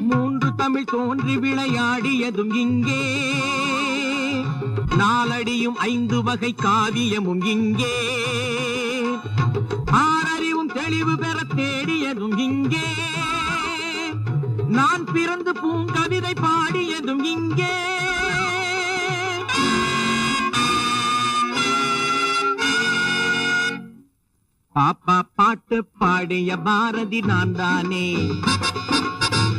மூன்று தமிழ் தோன்றி விளையாடியதும் இங்கே. நாலடியும் ஐந்து வகை காவியமும் இங்கே. ஆறறிவும் தெளிவு பெற தேடியதும் இங்கே. நான் பிறந்து பூங்கவிதை பாடியதும் இங்கே. பாப்பா பாட்டு பாடிய பாரதி நான் தானே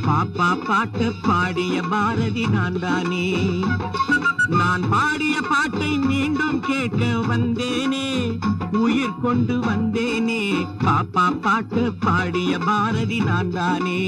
பாப்பா பாட்டு பாடிய பாரதி நான் தானே நான் பாடிய பாட்டை மீண்டும் கேட்க வந்தேனே. உயிர் கொண்டு வந்தேனே. பாப்பா பாட்டு பாடிய பாரதி நான் தானே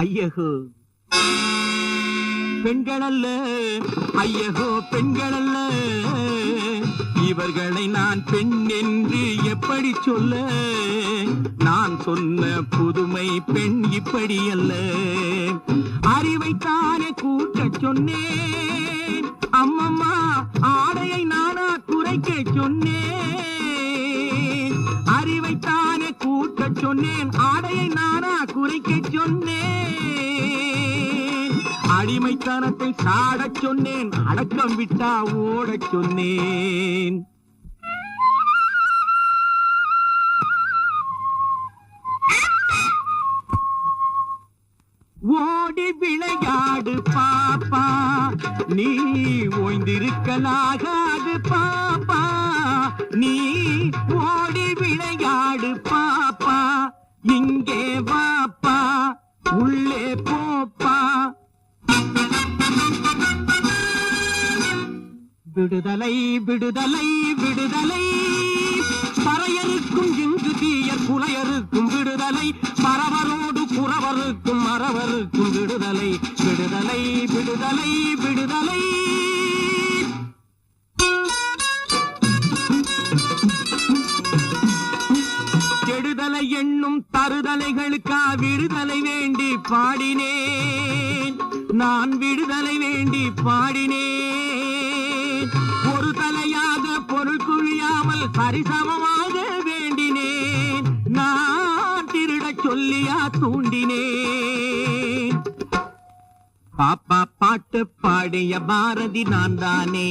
ஐயகோ. பெண்கள் அல்ல ஐயகோ பெண்கள் அல்ல இவர்களை நான் பெண் என்று எப்படி சொல்ல? நான் சொன்ன புதுமை பெண் இப்படி அல்ல. அறிவைத்தானே கூட்ட சொன்னேன். அம்மம்மா ஆடையை நானா குறைக்க சொன்னேன். அறிவைத்தானே கூட்ட சொன்னேன். ஆடையை நானா குறைக்க சொன்னேன். அடிமைத்தனத்தை சாடச் சொன்னேன் அடக்கம் விட்டா ஓடச் சொன்னேன். ஓடி விளையாடு பாப்பா நீ ஓய்ந்திருக்கலாகாது பாப்பா. நீ ஓடி விளையாடு பாப்பா இங்கே வாப்பா விடுதலை விடுதலை விடுதலை. பறையருக்கும் இங்கு தீயர் புலையருக்கும் விடுதலை. பரவரோடு புறவருக்கும் மறவருக்கும் விடுதலை. விடுதலை விடுதலை விடுதலை. கெடுதலை எண்ணும் தருதலைகளுக்கா விடுதலை வேண்டி பாடினேன். நான் விடுதலை வேண்டி பாடினேன். பரிசமமாக வேண்டினேன். நான் திருடச் சொல்லியா தூண்டினேன். பாப்பா பாட்டு பாடிய பாரதி நான் தானே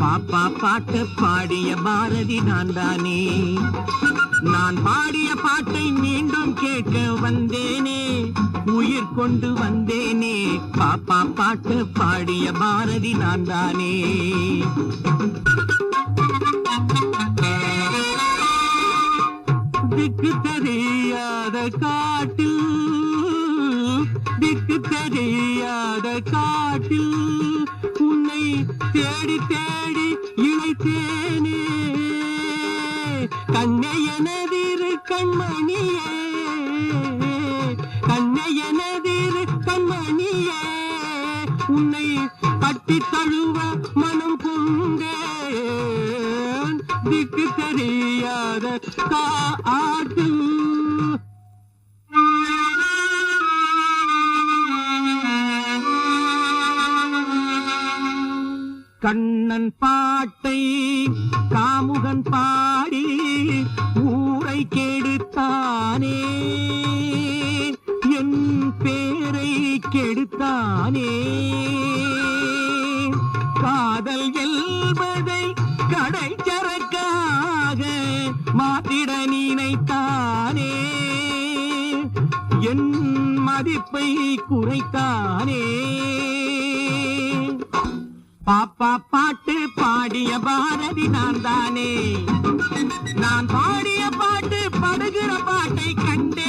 பாப்பா பாட்டு பாடிய பாரதி நான் தானே நான் பாடிய பாட்டை மீண்டும் கேட்க வந்தேனே. உயிர் கொண்டு வந்தேனே. பாப்பா பாட்டு பாடிய பாரதி நான் தானே திக்கு தெரியாத காட்டில் திக்கு தெரியாத காட்டில் உன்னை தேடி தேடி இழைத்தேனே. கண்ணை எனதிரு கண்மணியே கண்ணை எனதிரு கண்மணியே உன்னை பட்டி தழுவ மனம் கொண்டேன் திக்கு தெரியாத காட்டு. கண்ணன் பாட்டை காமுகன் பாடி ஊரை கெடுத்தானே. என் பேரை கெடுத்தானே. காதல் மாத்திட நினைத்தானே. என் மதிப்பை குறைத்தானே. பாப்பா பாட்டு பாடிய பாரதி நான் தானே நான் பாடிய பாட்டு படுகிற பாட்டை கண்டேனே